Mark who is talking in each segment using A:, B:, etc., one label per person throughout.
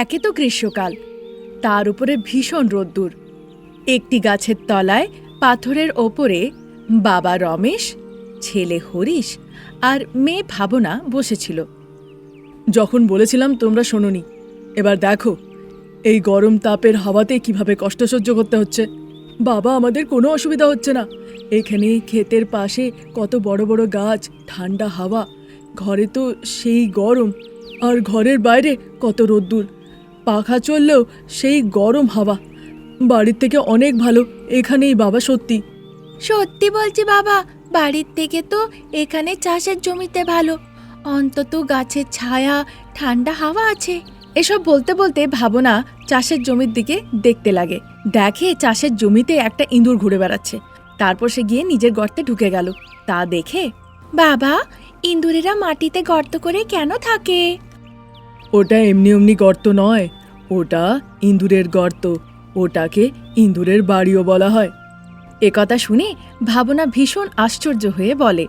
A: একে তো গ্রীষ্মকাল। তার উপরে ভীষণ রোদ্দুর। একটি গাছের তলায়, পাথরের ওপরে বাবা রমেশ, ছেলে হরিশ আর মেয়ে ভাবনা বসেছিল। যখন বলেছিলাম, তোমরা শোনোনি, এবার দেখো, এই গরম তাপের হাওয়াতে কীভাবে কষ্ট সহ্য করতে হচ্ছে। বাবা, আমাদের কোনো অসুবিধা হচ্ছে না। এখানে ক্ষেতের পাশে কত বড় বড় গাছ, ঠান্ডা হাওয়া, ঘরে তো সেই গরম, আর ঘরের বাইরে কত রোদ্দুর। পাখা চললেও সেই গরম হাওয়া। বাড়ির থেকে অনেক ভালো এখানেই বাবা সত্যি।
B: সত্যি বলছি বাবা বাড়ির থেকে তো এখানে চাষের জমিতে ভালো। অন্তত গাছের ছায়া ঠান্ডা হাওয়া আছে।
A: এসব বলতে বলতে ভাবনা চাষের জমির দিকে দেখতে লাগে। দেখে চাষের জমিতে একটা ইঁদুর ঘুরে বেড়াচ্ছে। তারপর সে গিয়ে নিজের গর্তে ঢুকে গেল। তা দেখে
B: বাবা ইঁদুরেরা মাটিতে গর্ত করে কেন থাকে?
A: ওটা এমনি এমনি গর্ত নয়। ওটা ইঁদুরের গর্ত। ওটাকে ইঁদুরের বাড়িও বলা হয়। একথা শুনে ভাবনা ভীষণ আশ্চর্য হয়ে বলে,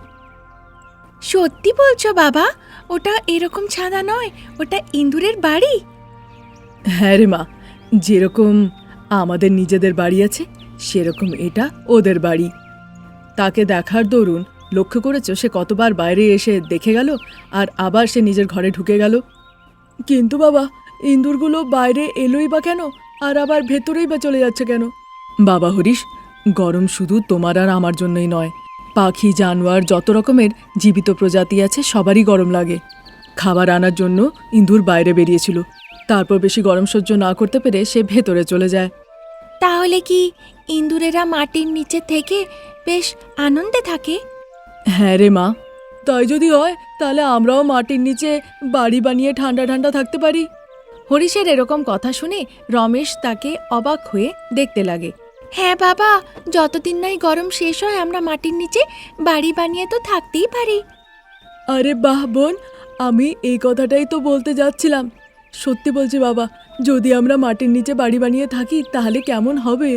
B: সত্যি বলছো বাবা, ওটা এরকম ছাদা নয়, ওটা ইঁদুরের বাড়ি?
A: হ্যাঁ রে মা, যেরকম আমাদের নিজেদের বাড়ি আছে, সেরকম এটা ওদের বাড়ি। তাকে দেখার দরুন লক্ষ্য করেছ, সে কতবার বাইরে এসে দেখে গেল, আর আবার সে নিজের ঘরে ঢুকে গেল? কিন্তু বাবা ইঁদুরগুলো বাইরে এলোই বা কেন? আর আবার ভেতরেই বা চলে যাচ্ছে কেন? বাবা হরিশ গরম শুধু তোমার আর আমার জন্যই নয়। পাখি জানোয়ার যত রকমের জীবিত প্রজাতি আছে সবারই গরম লাগে। খাবার আনার জন্য ইঁদুর বাইরে বেরিয়েছিল। তারপর বেশি গরম সহ্য না করতে পেরে সে ভেতরে চলে যায়।
B: তাহলে কি ইঁদুরেরা মাটির নিচে থেকে বেশ আনন্দে থাকে?
A: হ্যাঁ রে মা। তাই যদি হয় তাহলে আমরাও মাটির নিচে বাড়ি বানিয়ে ঠান্ডা ঠান্ডা থাকতে পারি। হরিশের এরকম কথা শুনে রমেশ তাকে অবাক হয়ে দেখতে লাগে।
B: হ্যাঁ বাবা যতদিন নাই গরম শেষ হয় আমরা মাটির নিচে বাড়ি বানিয়ে তো থাকতেই পারি।
A: আরে বাহ বোন আমি এই কথাটাই তো বলতে যাচ্ছিলাম। সত্যি বলছি বাবা যদি আমরা মাটির নিচে বাড়ি বানিয়ে থাকি তাহলে কেমন হবে?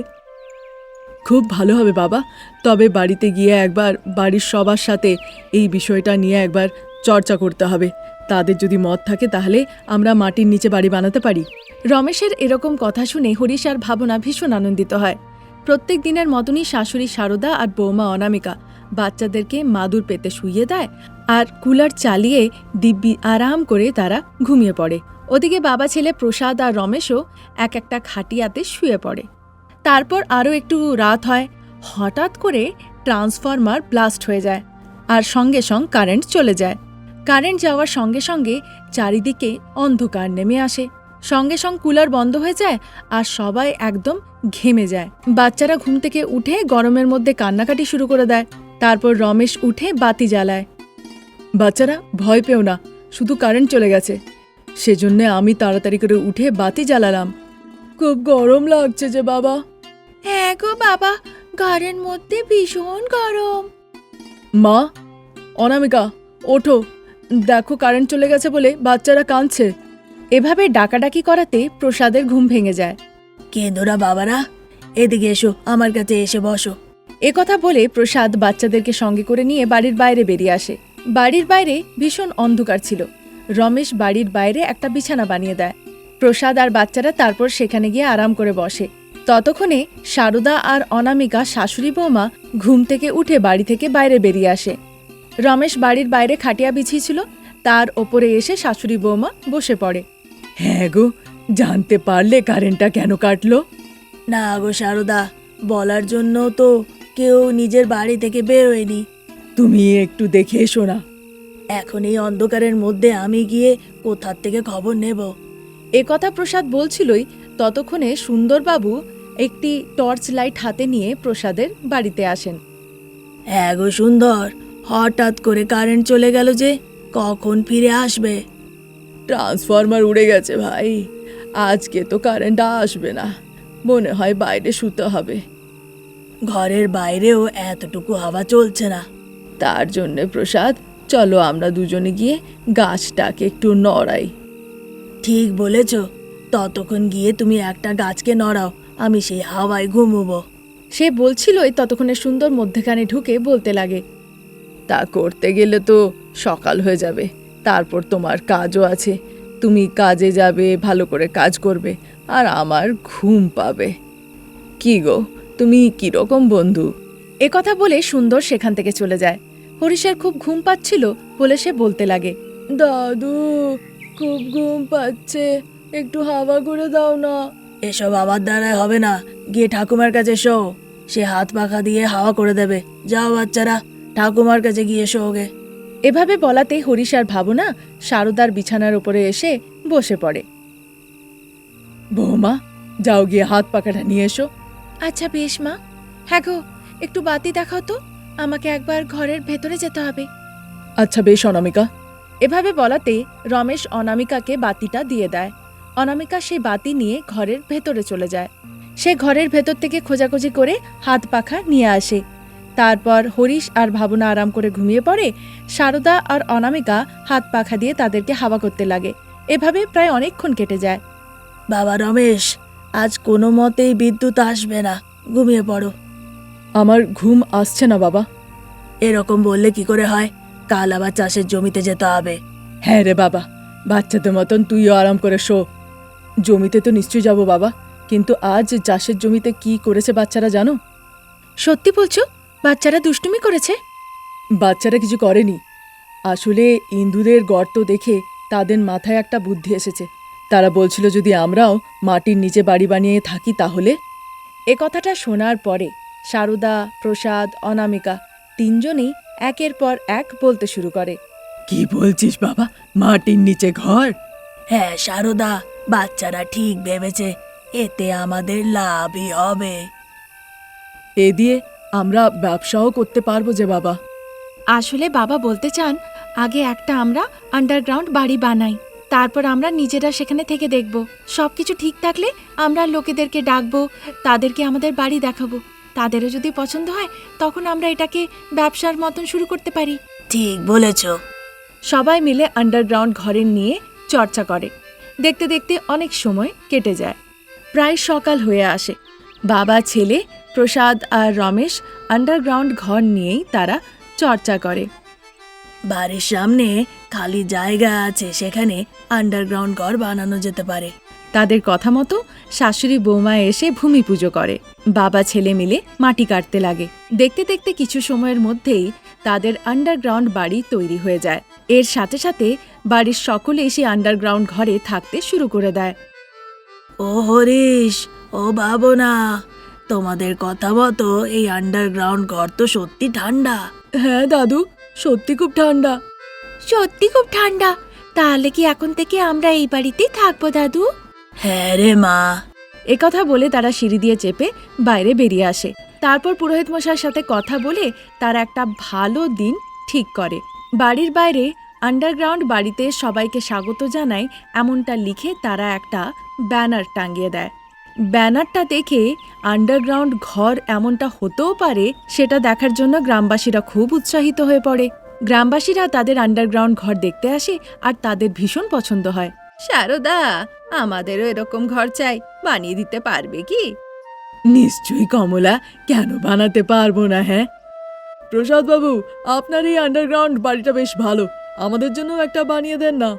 A: খুব ভালো হবে বাবা তবে বাড়িতে গিয়ে একবার বাড়ির সবার সাথে এই বিষয়টা নিয়ে একবার চর্চা করতে হবে। তাদের যদি মত থাকে তাহলে আমরা মাটির নিচে বাড়ি বানাতে পারি। রমেশের এরকম কথা শুনে হরিশ আর ভাবনা ভীষণ আনন্দিত হয়। প্রত্যেক দিনের মতনই শাশুড়ি সারদা আর বৌমা অনামিকা বাচ্চাদেরকে মাদুর পেতে শুইয়ে দেয় আর কুলার চালিয়ে দিব্যি আরাম করে তারা ঘুমিয়ে পড়ে। ওদিকে বাবা ছেলে প্রসাদ আর রমেশও এক একটা খাটিয়াতে শুয়ে পড়ে। তারপর আরও একটু রাত হয়। হঠাৎ করে ট্রান্সফরমার ব্লাস্ট হয়ে যায় আর সঙ্গে সঙ্গ কারেন্ট চলে যায়। কারেন্ট যাওয়ার সঙ্গে সঙ্গে চারিদিকে অন্ধকার নেমে আসে। সঙ্গে সঙ্গে কুলার বন্ধ হয়ে যায় আর সবাই একদম ঘেমে যায়। বাচ্চারা ঘুম থেকে উঠে গরমের মধ্যে কান্নাকাটি শুরু করে দেয়। তারপর রমেশ উঠে বাতি জ্বালায়। বাচ্চারা ভয় পেও না শুধু কারেন্ট চলে গেছে। সেজন্য আমি তাড়াতাড়ি করে উঠে বাতি জ্বালালাম। খুব গরম লাগছে যে বাবা।
B: হ্যাঁ গো বাবা ঘরের মধ্যে ভীষণ গরম।
A: মা অনামিকা ওঠো। দেখো কারেন্ট চলে গেছে বলে বাচ্চারা কাঁদছে। এভাবে ডাকাডাকি করাতে প্রসাদের ঘুম ভেঙে যায়।
B: কেঁদোরা বাবারা এদিকে এসো আমার কাছে এসে বসো।
A: কথা বলে প্রসাদ বাচ্চাদেরকে সঙ্গে করে নিয়ে বাড়ির বাইরে বেরিয়ে আসে। বাড়ির বাইরে ভীষণ অন্ধকার ছিল। রমেশ বাড়ির বাইরে একটা বিছানা বানিয়ে দেয়। প্রসাদ আর বাচ্চারা তারপর সেখানে গিয়ে আরাম করে বসে। ততক্ষণে সারদা আর অনামিকা শাশুড়ি বৌমা ঘুম থেকে উঠে বাড়ি থেকে বাইরে বেরিয়ে আসে। রমেশ বাড়ির বাইরে খাটিয়া বিছিয়েছিল তার ওপরে এসে শাশুড়ি বৌমা বসে পড়ে। হ্যাঁ গো জানতে পারলে কারেন্টটা কেন কাটলো?
B: না গো সারদা বলার জন্য তো কেউ নিজের বাড়ি থেকে বেরোয়নি।
A: তুমি একটু দেখে এসো না।
B: এখন এই অন্ধকারের মধ্যে আমি গিয়ে কোথার থেকে খবর নেব?
A: এ কথা প্রসাদ বলছিলই ততক্ষণে সুন্দরবাবু একটি টর্চ লাইট হাতে নিয়ে প্রসাদের বাড়িতে আসেন।
B: হ্যাঁ গো সুন্দর হঠাৎ করে কারেন্ট চলে গেল যে কখন ফিরে আসবে?
A: ট্রান্সফরমার উড়ে গেছে ভাই। আজকে তো কারেন্ট আসবে না। মনে হয় বাইরে শুতে হবে।
B: ঘরের বাইরেও এতটুকু হাওয়া চলছে না।
A: তার জন্যে প্রসাদ চলো আমরা দুজনে গিয়ে গাছটাকে একটু নড়াই।
B: ঠিক বলেছ। ততক্ষণ গিয়ে তুমি একটা গাছকে নড়াও আমি সেই হাওয়ায় ঘুমোবো।
A: সে বলছিলই ততক্ষণে সুন্দর মধ্যেখানে ঢুকে বলতে লাগে তা করতে গেলে তো সকাল হয়ে যাবে। তারপর তোমার কাজও আছে।
B: তুমি কাজে যাবে ভালো করে কাজ করবে আর আমার ঘুম পাবে। কি গো তুমি কীরকম বন্ধু?
A: এ কথা বলে সুন্দর সেখান থেকে চলে যায়। হরিশের খুব ঘুম পাচ্ছিল বলে সে বলতে লাগে।
B: দাদু খুব ঘুম পাচ্ছে। একটু হাওয়া করে দাও না। এসব আমার দ্বারাই হবে না। গিয়ে ঠাকুমার কাছে শো সে হাত পাখা দিয়ে হাওয়া করে দেবে। যাও বাচ্চারা। ঠাকুমার কাছে গিয়ে শো ওগে
A: এভাবে বলাতে হরিশ আর ভাবনা সারদার বিছানার উপরে এসে বসে পড়ে।
B: বৌমা যাও গিয়ে হাত পাখাটা নিয়ে এসো।
A: আচ্ছা বেশ মা। হ্যাঁ গো একটু বাতি দেখাও তো। আমাকে একবার ঘরের ভেতরে যেতে হবে।
B: আচ্ছা বেশ অনামিকা।
A: এভাবে বলাতে রমেশ অনামিকাকে বাতিটা দিয়ে দেয়। অনামিকা সেই বাতি নিয়ে ঘরের ভেতরে চলে যায়। সে ঘরের ভেতর থেকে খোঁজাখুঁজি করে হাত পাখা নিয়ে আসে। তারপর হরিশ আর ভাবনা আরাম করে ঘুমিয়ে পড়ে সারদা আর অনামিকা হাত পাখা দিয়ে তাদেরকে হাওয়া করতে লাগে। এভাবে প্রায় অনেকক্ষণ কেটে যায়।
B: বাবা রমেশ আজ কোনো মতেই বিদ্যুৎ আসবে না। ঘুমিয়ে পড়ো। আমার ঘুম আসছে না বাবা। এরকম বললে কি করে হয়? কাল আবার চাষের জমিতে যেতে হবে। হ্যাঁ রে বাবা বাচ্চাদের মতন তুইও আরাম করে শো। জমিতে তো নিশ্চয়ই যাব বাবা। কিন্তু আজ চাষের জমিতে কি করেছে বাচ্চারা জানো?
A: সত্যি বলছো? বাচ্চারা দুষ্টুমি করেছে?
B: বাচ্চারা কিছু করেনি। আসলে ইন্দুদের গর্ত দেখে তাদের মাথায় একটা বুদ্ধি এসেছে। তারা বলছিল যদি আমরাও মাটির নিচে বাড়ি বানিয়ে থাকি তাহলে?
A: এ কথাটা শোনার পরে সারদা প্রসাদ অনামিকা তিনজনেই একের পর এক বলতে শুরু করে।
B: কি বলছিস বাবা? মাটির নিচে ঘর? হ্যাঁ সারদা বাচ্চারা ঠিক ভেবেছে এতে আমাদের লাভই হবে। এ দিয়ে আমরা ব্যবসাও করতে পারব যে বাবা।
A: আসলে বাবা বলতে চান আগে একটা আমরা আন্ডারগ্রাউন্ড বাড়ি বানাই তারপর আমরা নিজেরা সেখানে থেকে দেখব। সবকিছু ঠিক থাকলে আমরা লোকেদেরকে ডাকবো তাদেরকে আমাদের বাড়ি দেখাবো। তাদেরও যদি পছন্দ হয় তখন আমরা এটাকে ব্যবসার মতন শুরু করতে পারি।
B: ঠিক বলেছ।
A: সবাই মিলে আন্ডারগ্রাউন্ড ঘরের নিয়ে চর্চা করে। দেখতে দেখতে অনেক সময় কেটে যায়। প্রায় সকাল হয়ে আসে। বাবা, ছেলে, প্রসাদ আর রমেশ আন্ডারগ্রাউন্ড ঘর নিয়েই তারা চর্চা করে।
B: বাড়ির সামনে খালি জায়গা আছে, সেখানে আন্ডারগ্রাউন্ড ঘর বানানো যেতে পারে।
A: তাদের কথা মতো শাশুড়ি বৌমা এসে ভূমি পুজো করে। বাবা, ছেলে মিলে মাটি কাটতে লাগে। দেখতে দেখতে কিছু সময়ের মধ্যেই তাদের আন্ডারগ্রাউন্ড বাড়ি তৈরি হয়ে যায়। এর সাথে সাথে বাড়ির সকলে এসে আন্ডারগ্রাউন্ড ঘরে থাকতে শুরু করে দেয়।
B: ও হরিশ ও ভাবনা তোমাদের কথা মতো এই আন্ডারগ্রাউন্ড ঘর তো সত্যি ঠান্ডা। হ্যাঁ দাদু সত্যি খুব ঠান্ডা।
A: সত্যি খুব ঠান্ডা। তাহলে কি এখন থেকে আমরা এই বাড়িতেই থাকব দাদু?
B: হ্যাঁ রে মা।
A: একথা বলে তারা সিঁড়ি দিয়ে চেপে বাইরে বেরিয়ে আসে। তারপর পুরোহিত মশাইয়ের সাথে কথা বলে তারা একটা ভালো দিন ঠিক করে। বাড়ির বাইরে আন্ডারগ্রাউন্ড বাড়িতে সবাইকে স্বাগত জানায় এমনটা লিখে তারা একটা ব্যানার টাঙিয়ে দেয়। ব্যানারটা দেখে আন্ডারগ্রাউন্ড ঘর এমনটা হতেও পারে, সেটা দেখার জন্য গ্রামবাসীরা খুব উৎসাহিত হয়ে পড়ে। গ্রামবাসীরা তাদের আন্ডারগ্রাউন্ড ঘর দেখতে আসে আর তাদের ভীষণ পছন্দ হয়। শারদা, আমাদেরও এরকম ঘর চাই, বানিয়ে দিতে পারবে কি?
B: নিশ্চয়ই কমলা, কেন বানাতে পারব না হ্যাঁ? প্রসাদ বাবু আপনার এই আন্ডারগ্রাউন্ড বাড়িটা বেশ ভালো। আমাদের জন্য একটা বানিয়ে দেন না।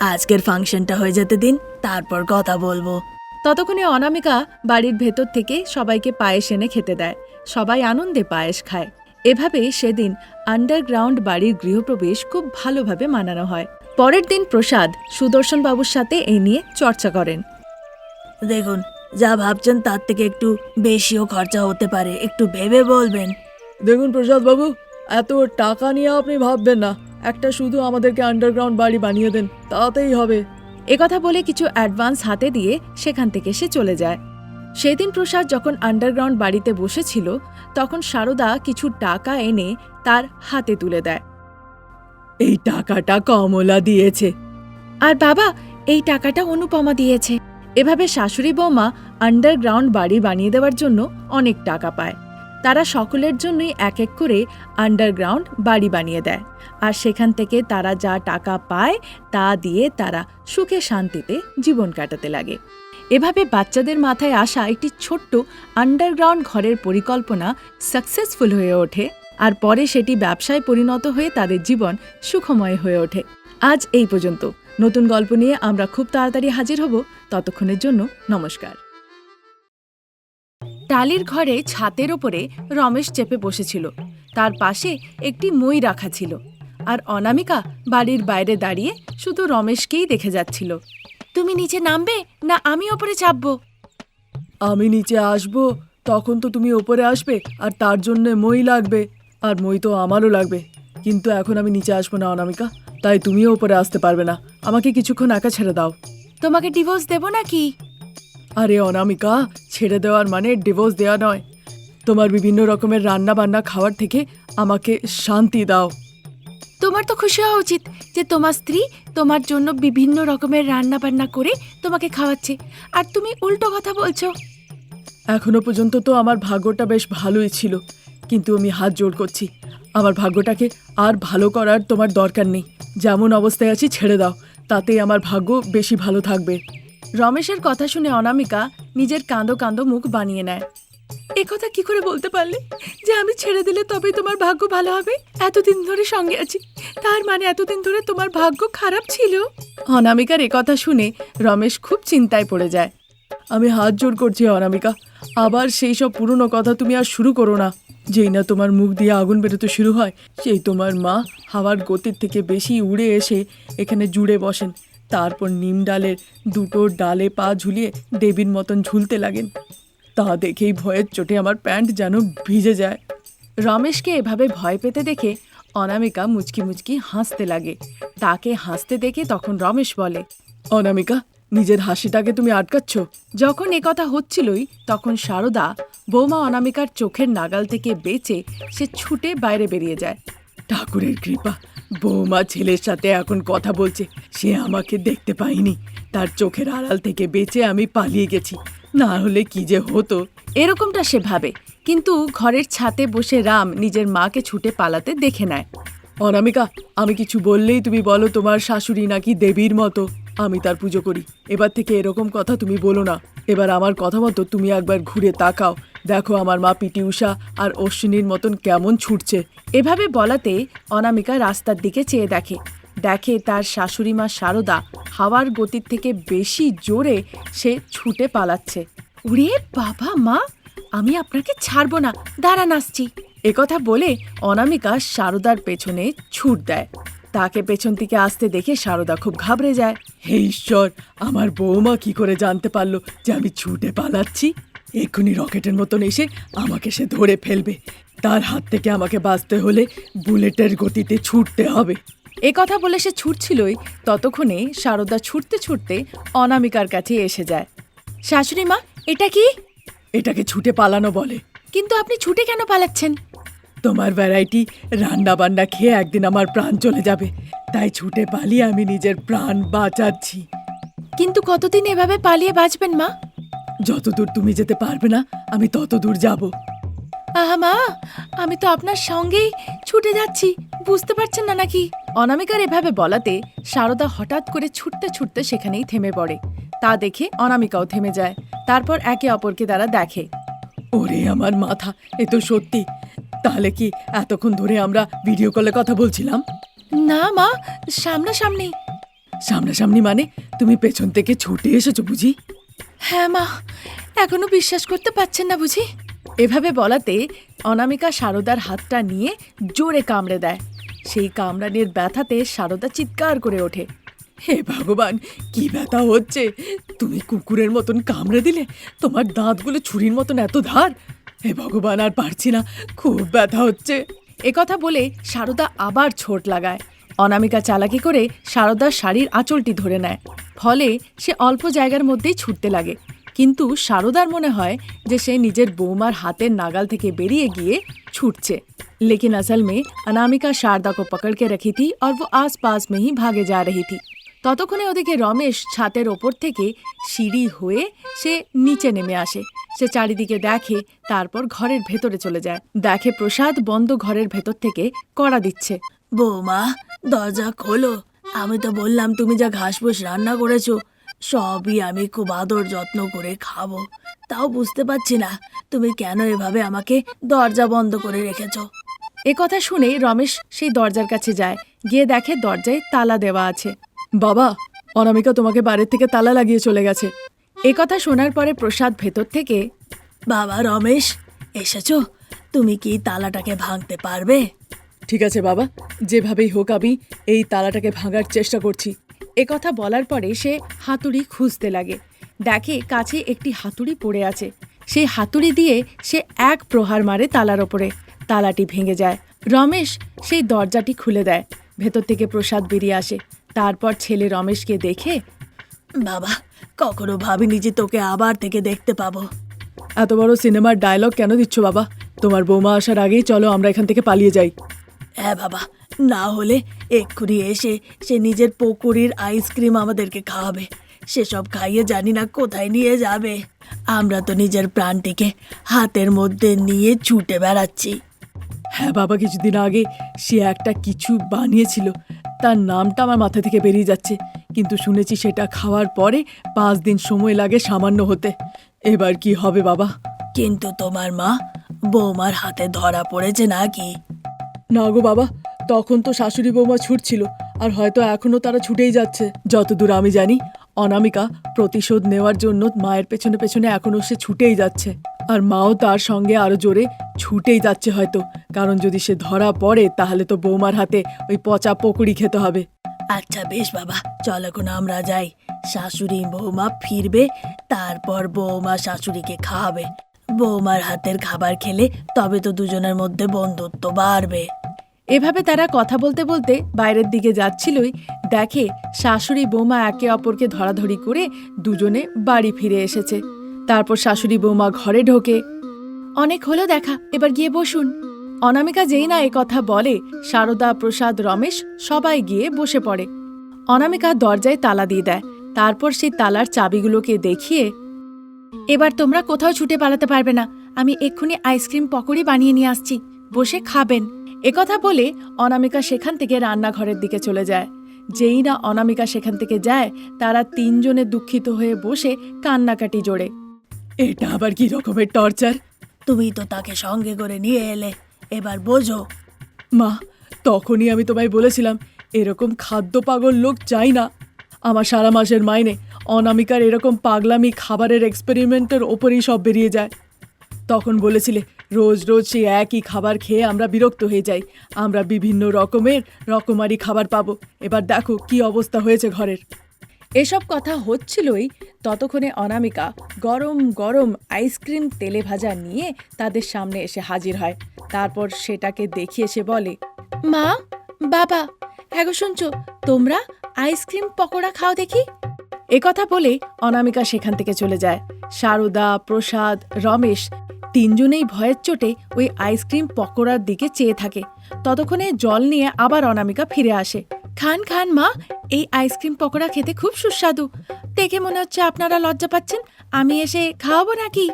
B: আজকের ফাংশনটা হয়ে যেতে দিন, তারপর কথা বলব।
A: ততক্ষণে অনামিকা বাড়ির ভেতর থেকে সবাইকে পায়েস এনে খেতে দেয়। সবাই আনন্দে পায়েস খায়। এভাবে সেদিন আন্ডারগ্রাউন্ড বাড়ির গৃহপ্রবেশ খুব ভালোভাবে মানানো হয়। পরের দিন প্রসাদ সুদর্শন বাবুর সাথে এই নিয়ে চর্চা করেন।
B: দেখুন, যা ভাবছেন তার থেকে একটু বেশিও খরচা হতে পারে। একটু ভেবে বলবেন। দেখুন প্রসাদ বাবু, এত টাকা নিয়ে আপনি ভাববেন না। একটা শুধু আমাদেরকে আন্ডারগ্রাউন্ড বাড়ি বানিয়ে দেন তাতেই হবে।
A: একথা বলে কিছু অ্যাডভান্স হাতে দিয়ে সেখান থেকে সে চলে যায়। সেদিন প্রসাদ যখন আন্ডারগ্রাউন্ড বাড়িতে বসেছিল তখন সারদা কিছু টাকা এনে তার হাতে তুলে দেয়।
B: এই টাকাটা কমলা দিয়েছে।
A: আর বাবা এই টাকাটা অনুপমা দিয়েছে। এভাবে শাশুড়ি বৌমা আন্ডারগ্রাউন্ড বাড়ি বানিয়ে দেওয়ার জন্য অনেক টাকা পায়। তারা সকলের জন্যই এক এক করে আন্ডারগ্রাউন্ড বাড়ি বানিয়ে দেয়। আর সেখান থেকে তারা যা টাকা পায়, তা দিয়ে তারা সুখে শান্তিতে জীবন কাটাতে লাগে। এভাবে বাচ্চাদের মাথায় আসা একটি ছোট্ট আন্ডারগ্রাউন্ড ঘরের পরিকল্পনা সাকসেসফুল হয়ে ওঠে। আর পরে সেটি ব্যবসায় পরিণত হয়ে তাদের জীবন সুখময় হয়ে ওঠে। আজ এই পর্যন্ত। নতুন গল্প নিয়ে আমরা খুব তাড়াতাড়ি হাজির হব। ততক্ষণের জন্য নমস্কার। টালির ঘরে ছাতের ওপরে রমেশ চেপে বসেছিল। তার পাশে একটি মই রাখা ছিল। আর অনামিকা বাড়ির বাইরে দাঁড়িয়ে শুধু রমেশকেই দেখে যাচ্ছিল। তুমি নিচে নামবে না আমি ওপরে চাপবো?
C: আমি নিচে আসব তখন তো তুমি ওপরে আসবে আর তার জন্য মই লাগবে আর মই তো আমারও লাগবে। কিন্তু এখন আমি নিচে আসব না অনামিকা তাই তুমিও ওপরে আসতে পারবে না। আমাকে কিছুক্ষণ একা ছেড়ে দাও।
A: তোমাকে ডিভোর্স দেবো নাকি?
C: আরে অনামিকা ছেড়ে দেওয়ার মানে ডিভোর্স দেওয়া নয়। তোমার বিভিন্ন রকমের রান্না বান্না খাওয়ার থেকে আমাকে শান্তি দাও।
A: তোমার তো খুশি হওয়া উচিত যে তোমার স্ত্রী তোমার জন্য বিভিন্ন রকমের রান্না বান্না করে তোমাকে খাওয়াচ্ছে। আর তুমি উল্টো কথা বলছো।
C: এখনও পর্যন্ত তো আমার ভাগ্যটা বেশ ভালোই ছিল কিন্তু আমি হাত জোর করছি। আমার ভাগ্যটাকে আর ভালো করার তোমার দরকার নেই। যেমন অবস্থায় আছি ছেড়ে দাও। তাতে আমার ভাগ্য বেশি ভালো থাকবে।
A: রমেশের কথা শুনে অনামিকা নিজের কাঁদো কাঁদো মুখ বানিয়ে নেয়। এ কথা কি করে বলতে পারলে? যে আমি ছেড়ে দিলে তবেই তোমার ভাগ্য ভালো হবে? এতদিন ধরে সঙ্গে আছি। তার মানে এতদিন ধরে তোমার ভাগ্য খারাপ ছিল? অনামিকার এ কথা শুনে রমেশ খুব চিন্তায় পড়ে যায়।
C: আমি হাত জোড় করছি অনামিকা। আবার সেই সব পুরনো কথা তুমি আর শুরু করো না। যেই না তোমার মুখ দিয়ে আগুন বেরোতে শুরু হয়, সেই তোমার মা হাওয়ার গতির থেকে বেশি উড়ে এসে এখানে জুড়ে বসেন। তারপর নিম ডালের দুটো ডালে পা ঝুলিয়ে দেবীর মতন ঝুলতে লাগেন। তা দেখেই ভয়ের চোটে আমার প্যান্ট যেন ভিজে যায়।
A: রমেশকে এভাবে ভয় পেতে দেখে অনামিকা মুচকি মুচকি হাসতে লাগে। তাকে হাসতে দেখে তখন রমেশ বলে,
C: অনামিকা, নিজের হাসিটাকে তুমি আটকাচ্ছ।
A: যখন এ কথা হচ্ছিলই, তখন সারদা বৌমা অনামিকার চোখের নাগাল থেকে বেঁচে সে ছুটে বাইরে বেরিয়ে যায়।
C: ঠাকুরের কৃপা বৌমা ছেলের সাথে এখন কথা বলছে। সে আমাকে দেখতে পায়নি। তার চোখের আড়াল থেকে বেঁচে আমি পালিয়ে গেছি। না হলে কি যে হতো?
A: এরকমটা সে ভাবে কিন্তু ঘরের ছাতে বসে রাম নিজের মাকে ছুটে পালাতে দেখে নেয়।
C: অনামিকা আমি কিছু বললেই তুমি বলো তোমার শাশুড়ি নাকি দেবীর মতো। আমি তার পুজো করি। এবার থেকে এরকম কথা তুমি বলো না। এবার আমার কথা মতো তুমি একবার ঘুরে তাকাও। দেখো আমার মা পিটি উষা আর অশ্বিনীর মতন কেমন ছুটছে।
A: এভাবে বলাতে অনামিকা রাস্তার দিকে চেয়ে দেখে। দেখে তার শাশুড়ি মা সারদা হাওয়ার গতির থেকে বেশি জোরে সে ছুটে পালাচ্ছে। উড়ে বাবা মা, আমি আপনাকে ছাড়ব না। দাঁড়ান আসছি। একথা বলে অনামিকা সারদার পেছনে ছুট দেয়। তাকে পেছন থেকে আসতে দেখে সারদা খুব ঘাবড়ে যায়।
C: হে ঈশ্বর, আমার বৌমা কি করে জানতে পারল যে আমি ছুটে পালাচ্ছি? এক্ষুনি রকেটের মতন এসে আমাকে সে ধরে ফেলবে। তার হাত থেকে আমাকে বাঁচতে হলে বুলেটের গতিতে ছুটতে হবে।
A: এ কথা বলে সে ছুটছিলই ততক্ষণে সারদা ছুটতে ছুটতে অনামিকার কাছে এসে যায়। শাশুড়ি মা এটা কি?
C: এটাকে ছুটে পালানো বলে।
A: কিন্তু আপনি ছুটে কেন পালাচ্ছেন?
C: তোমার ভ্যারাইটি রান্না বান্না খেয়ে একদিন আমার প্রাণ চলে যাবে। তাই ছুটে পালিয়ে আমি নিজের প্রাণ বাঁচাচ্ছি।
A: কিন্তু কতদিন এভাবে পালিয়ে বাঁচবেন মা?
C: যতদূর তুমি যেতে পারবে না আমি তত দূর যাব।
A: আহা মা আমি তো আপনার সঙ্গেই ছুটে যাচ্ছি। বুঝতে পারছেন না নাকি? অনামিকার এভাবে বলাতে সারদা হঠাৎ করে ছুটতে ছুটতে সেখানেই থেমে পড়ে। তা দেখে অনামিকাও থেমে যায়। তারপর একে অপরকে তারা দেখে।
C: ওরে আমার মাথা এ তো সত্যি। তাহলে কি এতক্ষণ ধরে আমরা ভিডিও কলে কথা বলছিলাম?
A: না মা সামনাসামনি।
C: সামনাসামনি মানে তুমি পেছন থেকে ছুটে এসেছ বুঝি?
A: হ্যাঁ মা। এখনও বিশ্বাস করতে পারছেন না বুঝি? এভাবে বলাতে অনামিকা সারদার হাতটা নিয়ে জোরে কামড়ে দেয়। সেই কামড়ানির ব্যথাতে সারদা চিৎকার করে ওঠে।
C: হে ভগবান, কি ব্যথা হচ্ছে? তুমি কুকুরের মতন কামড়ে দিলে তোমার দাঁতগুলো ছুরির মতন এত ধার। হে ভগবান, আর পারছি না। খুব ব্যথা হচ্ছে।
A: একথা বলে সারদা আবার ছোট লাগায়। অনামিকা চালাকি করে সারদার শাড়ির আঁচলটি ধরে নেয় ফলে সে অল্প জায়গার মধ্যেই ছুটতে লাগে কিন্তু সারদার মনে হয় যে সে নিজের বৌমার হাতের নাগাল থেকে বেরিয়ে গিয়ে ছুটছে लेकिन असल में अनामिका शारदा को पकड़ के रखी थी और वो आसपास में ही भागे जा रही थी ততক্ষণে ওদিকে রমেশ ছাতের ওপর থেকে সিঁড়ি হয়ে সে নিচে নেমে আসে সে চারিদিকে দেখে তারপর ঘরের ভেতরে চলে যায় দেখে প্রসাদ বন্ধ ঘরের ভেতর থেকে কড়া দিচ্ছে
B: বৌমা দরজা খোলো। আমি তো বললাম তুমি যা ঘাসফুস রান্না করেছ সবই আমি খুব আদর যত্ন করে খাব। তাও বুঝতে পারছি না তুমি কেন এভাবে আমাকে দরজা বন্ধ করে রেখেছো?
A: এ কথা শুনে রমেশ সেই দরজার কাছে যায়। গিয়ে দেখে দরজায় তালা দেওয়া আছে।
C: বাবা অনামিকা তোমাকে বাড়ির থেকে তালা লাগিয়ে চলে গেছে।
A: এ কথা শোনার পরে প্রসাদ ভেতর থেকে
B: বাবা রমেশ এসেছ? তুমি কি তালাটাকে ভাঙতে পারবে?
C: ঠিক আছে, বাবা। যেভাবেই হোক, আমি এই তালাটাকে ভাঙার চেষ্টা করছি।
A: কথা বলার পরে সে হাতুড়ি খুঁজতে লাগে। দেখে কাছে একটি হাতুড়ি পড়ে আছে। সেই হাতুড়ি দিয়ে সে এক প্রহার মারে তালার ওপরে। তালাটি ভেঙে যায়। রমেশ সেই দরজাটি খুলে দেয়। ভেতর থেকে প্রসাদ বেরিয়ে আসে। তারপর ছেলে রমেশকে দেখে,
B: বাবা, কখনো ভাবিনি যে তোকে আবার থেকে দেখতে পাবো।
C: এত বড় সিনেমার ডায়লগ কেন দিচ্ছ বাবা? তোমার বৌমা আসার আগেই চলো, আমরা এখান থেকে পালিয়ে যাই।
B: হ্যাঁ বাবা না হলে এক্ষুনি এসে সে নিজের পকুরির আইসক্রিম আমাদেরকে খাওয়াবে। সেসব খাইয়ে জানি না কোথায় নিয়ে যাবে। আমরা তো নিজের প্রাণটিকে হাতের মধ্যে নিয়ে ছুটে বেড়াচ্ছি।
C: হ্যাঁ বাবা কিছুদিন আগে সে একটা কিছু বানিয়েছিল। তার নামটা আমার মাথা থেকে বেরিয়ে যাচ্ছে। কিন্তু শুনেছি সেটা খাওয়ার পরে পাঁচ দিন সময় লাগে সামান্য হতে। এবার কি হবে বাবা?
B: কিন্তু তোমার মা বৌমার হাতে ধরা পড়েছে নাকি?
C: না গো বাবা, তখন তো শাশুড়ি বৌমা ছুটছিল, আর হয়তো এখনও তারা ছুটেই যাচ্ছে। যতদূর আমি জানি, অনামিকা প্রতিশোধ নেওয়ার জন্য মায়ের পেছনে পেছনে এখনও সে ছুটেই যাচ্ছে। আর মাও তার সঙ্গে আরও জোরে ছুটেই যাচ্ছে হয়তো, কারণ যদি সে ধরা পড়ে, তাহলে তো বৌমার হাতে ওই পচা পকুড়ি খেতে হবে।
B: আচ্ছা বেশ বাবা, চল এখন আমরা যাই। শাশুড়ি বৌমা ফিরবে, তারপর বৌমা শাশুড়িকে খাওয়াবে। বৌমার হাতের খাবার খেলে তবে তো দুজনের মধ্যে বন্ধুত্ব বাড়বে।
A: এভাবে তারা কথা বলতে বলতে বাইরের দিকে যাচ্ছিলই, দেখে শাশুড়ি বৌমা একে অপরকে ধরাধরি করে দুজনে বাড়ি ফিরে এসেছে। তারপর শাশুড়ি বৌমা ঘরে ঢোকে। অনেক হলো দেখা, এবার গিয়ে বসুন। অনামিকা যেই না এ কথা বলে, সারদা, প্রসাদ, রমেশ সবাই গিয়ে বসে পড়ে। অনামিকা দরজায় তালা দিয়ে দেয়। তারপর সেই তালার চাবিগুলোকে দেখিয়ে, এবার তোমরা কোথাও ছুটে পালাতে পারবে না। আমি এক্ষুনি আইসক্রিম পকোড়ি বানিয়ে নিয়ে আসছি। বসে খাবেন। একথা বলে অনামিকা সেখান থেকে রান্নাঘরের দিকে চলে যায়। যেই না অনামিকা সেখান থেকে যায় তারা তিনজনে দুঃখিত হয়ে বসে কান্নাকাটি জোড়ে
C: এটা আবার কি রকমের টর্চার?
B: তুমি তো তাকে সঙ্গে করে নিয়ে এলে। এবার বোঝো।
C: মা তখনই আমি তোমায় বলেছিলাম এরকম খাদ্য পাগল লোক চাই না। আমার সারা মাসের মাইনে অনামিকার এরকম পাগলামি খাবারের এক্সপেরিমেন্টের ওপরেই সব বেরিয়ে যায়। তখন বলেছিলে রোজ রোজ সেই একই খাবার খেয়ে আমরা বিরক্ত হয়ে যাই। আমরা বিভিন্ন রকমের রকমারি খাবার পাবো। এবার দেখো কি অবস্থা হয়েছে ঘরের।
A: এসব কথা হচ্ছিলই ততক্ষণে অনামিকা গরম গরম আইসক্রিম তেলে ভাজা নিয়ে তাদের সামনে এসে হাজির হয়। তারপর সেটাকে দেখিয়ে সে বলে, মা, বাবা হ্যাগো শুনছো, তোমরা আইসক্রিম পকোড়া খাও দেখি? একথা বলে অনামিকা সেখান থেকে চলে যায়। সারদা, প্রসাদ, রমেশ তিনজনেই ভয়ের চোটে ওই আইসক্রিম পকোড়ার দিকে চেয়ে থাকে। ততক্ষণে জল নিয়ে আবার অনামিকা ফিরে আসে। খান খান, মা, এই আইসক্রিম পকোড়া খেতে খুব সুস্বাদু। দেখে মনে হচ্ছে আপনারা লজ্জা পাচ্ছেন। আমি এসে খাওয়াবো নাকি?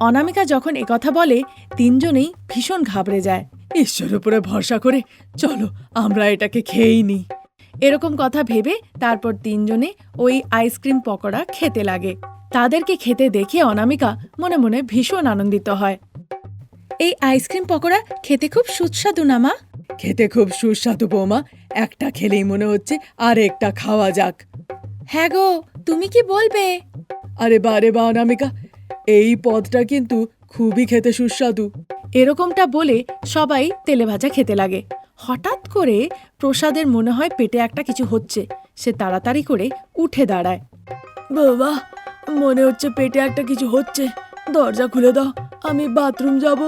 A: অনামিকা যখন একথা বলে, তিনজনেই ভীষণ ঘাবড়ে যায়।
C: ঈশ্বর উপরে ভরসা করে, চলো, আমরা এটাকে খেয়েই নিই।
A: এরকম কথা ভেবে তারপর তিনজনে ওই আইসক্রিম পকোড়া খেতে লাগে। তাদেরকে খেতে দেখে অনামিকা মনে মনে ভীষণ আনন্দিত হয়। এই আইসক্রিম পকোড়া খেতে খুব সুস্বাদু না মা?
C: খেতে খুব সুস্বাদু বৌমা। একটা খেলেই মনে হচ্ছে আর একটা খাওয়া যাক।
A: হ্যাঁ গো তুমি কি বলবে?
C: আরে বা আরে বা অনামিকা এই পদটা কিন্তু খুবই খেতে সুস্বাদু।
A: এরকমটা বলে সবাই তেলে ভাজা খেতে লাগে। হঠাৎ করে প্রসাদের মনে হয় পেটে একটা কিছু হচ্ছে। সে তাড়াতাড়ি করে উঠে দাঁড়ায়।
B: বাবা মনে হচ্ছে পেটে একটা কিছু হচ্ছে। দরজা খুলে দাও, আমি বাথরুম যাব।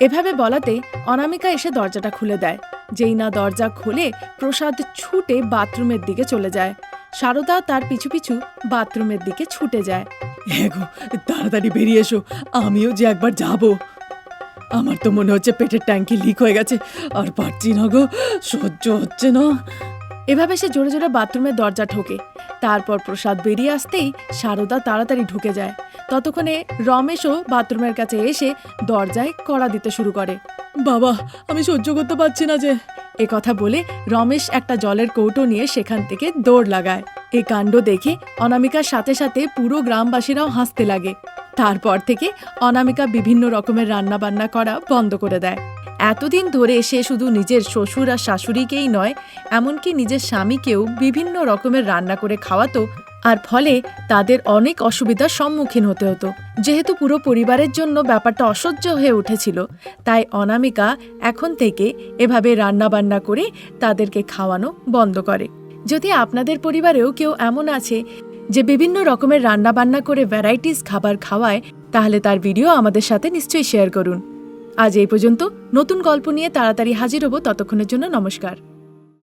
A: এভাবে বলাতে অনামিকা এসে দরজাটা খুলে দেয়। যেই না দরজা খুলে, প্রসাদ ছুটে বাথরুমের দিকে চলে যায়। সারদা তার পিছু পিছু বাথরুমের দিকে ছুটে যায়।
C: হ্যাঁ গো, তাড়াতাড়ি বেরিয়ে এসো, আমিও যে একবার যাব। আমার তো মনে হচ্ছে পেটের ট্যাঙ্কি লিক হয়ে গেছে, আর পারছি না গো, সহ্য হচ্ছে না।
A: এভাবে সে জোরে জোরে বাথরুমের দরজা ঠোকে। তারপর প্রসাদ বেরিয়ে আসতেই সারদা তাড়াতাড়ি ঢুকে যায়। ততক্ষণে রমেশও বাথরুমের কাছে এসে দরজায় কড়া দিতে শুরু করে।
C: বাবা, আমি সহ্য করতে পারছি না যে।
A: এ কথা বলে রমেশ একটা জলের কৌটো নিয়ে সেখান থেকে দৌড় লাগায়। এই কাণ্ড দেখে অনামিকার সাথে সাথে পুরো গ্রামবাসীরাও হাসতে লাগে। তারপর থেকে অনামিকা বিভিন্ন রকমের রান্না বান্না করা বন্ধ করে দেয়। এতদিন ধরে সে শুধু নিজের শ্বশুর আর শাশুড়িকেই নয়, এমনকি নিজের স্বামীকেও বিভিন্ন রকমের রান্না করে খাওয়াতো আর ফলে তাদের অনেক অসুবিধার সম্মুখীন হতে হতো। যেহেতু পুরো পরিবারের জন্য ব্যাপারটা অসহ্য হয়ে উঠেছিল, তাই অনামিকা এখন থেকে এভাবে রান্না বান্না করে তাদেরকে খাওয়ানো বন্ধ করে। যদি আপনাদের পরিবারেও কেউ এমন আছে যে বিভিন্ন রকমের রান্না বান্না করে ভ্যারাইটিস খাবার খাওয়ায়, তাহলে তার ভিডিও আমাদের সাথে নিশ্চয়ই শেয়ার করুন। আজ এই পর্যন্ত, নতুন গল্প নিয়ে তাড়াতাড়ি হাজির হব, ততক্ষণের জন্য নমস্কার।